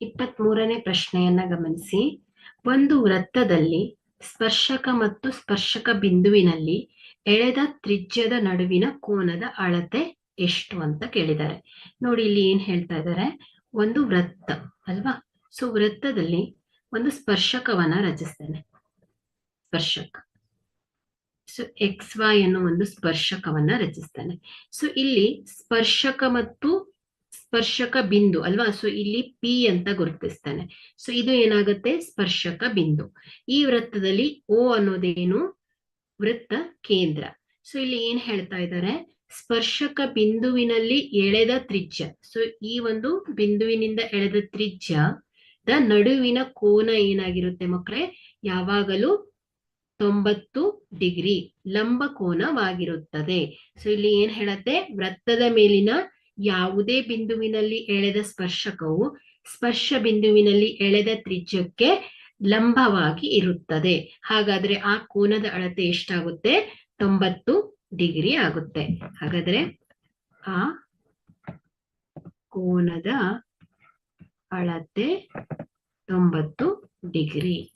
ಇಪ್ಪತ್ತ್ ಮೂರನೇ ಪ್ರಶ್ನೆಯನ್ನ ಗಮನಿಸಿ. ಒಂದು ವೃತ್ತದಲ್ಲಿ ಸ್ಪರ್ಶಕ ಮತ್ತು ಸ್ಪರ್ಶಕ ಬಿಂದುವಿನಲ್ಲಿ ಎಳೆದ ತ್ರಿಜ್ಯದ ನಡುವಿನ ಕೋನದ ಅಳತೆ ಎಷ್ಟು ಅಂತ ಕೇಳಿದ್ದಾರೆ. ನೋಡಿ ಇಲ್ಲಿ ಏನ್ ಹೇಳ್ತಾ ಇದ್ದಾರೆ. ಒಂದು ವೃತ್ತ ಅಲ್ವಾ? ಸೊ ವೃತ್ತದಲ್ಲಿ ಒಂದು ಸ್ಪರ್ಶಕವನ್ನ ರಚಿಸ್ತೇನೆ. ಸ್ಪರ್ಶಕ. ಸೊ ಎಕ್ಸ್ ವೈ ಅನ್ನೋ ಒಂದು ಸ್ಪರ್ಶಕವನ್ನ ರಚಿಸ್ತೇನೆ. ಸೊ ಇಲ್ಲಿ ಸ್ಪರ್ಶಕ ಮತ್ತು ಸ್ಪರ್ಶಕ ಬಿಂದು ಅಲ್ವಾ? ಸೊ ಇಲ್ಲಿ ಪಿ ಅಂತ ಗುರುತಿಸ್ತಾನೆ. ಸೊ ಇದು ಏನಾಗುತ್ತೆ? ಸ್ಪರ್ಶಕ ಬಿಂದು. ಈ ವೃತ್ತದಲ್ಲಿ ಓ ಅನ್ನೋದೇನು? ವೃತ್ತ ಕೇಂದ್ರ. ಸೊ ಇಲ್ಲಿ ಏನ್ ಹೇಳ್ತಾ ಇದ್ದಾರೆ ಸ್ಪರ್ಶಕ ಬಿಂದುವಿನಲ್ಲಿ ಎಳೆದ ತ್ರಿಜ್ಯ. ಸೊ ಈ ಒಂದು ಬಿಂದುವಿನಿಂದ ಎಳೆದ ತ್ರಿಜ್ಯ ದ ನಡುವಿನ ಕೋನ ಏನಾಗಿರುತ್ತೆ ಮಕ್ಕಳೇ ಯಾವಾಗಲೂ ತೊಂಬತ್ತು ಡಿಗ್ರಿ ಲಂಬ ಕೋನವಾಗಿರುತ್ತದೆ. ಸೊ ಇಲ್ಲಿ ಏನ್ ಹೇಳತ್ತೆ? ವೃತ್ತದ ಮೇಲಿನ ಯಾವುದೇ ಬಿಂದುವಿನಲ್ಲಿ ಎಳೆದ ಸ್ಪರ್ಶಕವು ಸ್ಪರ್ಶ ಬಿಂದುವಿನಲ್ಲಿ ಎಳೆದ ತ್ರಿಜ್ಯಕ್ಕೆ ಲಂಬವಾಗಿ ಇರುತ್ತದೆ. ಹಾಗಾದ್ರೆ ಆ ಕೋನದ ಅಳತೆ ಎಷ್ಟಾಗುತ್ತೆ? ತೊಂಬತ್ತು ಡಿಗ್ರಿ ಆಗುತ್ತೆ. ಹಾಗಾದ್ರೆ ಆ ಕೋನದ ಅಳತೆ ತೊಂಬತ್ತು ಡಿಗ್ರಿ.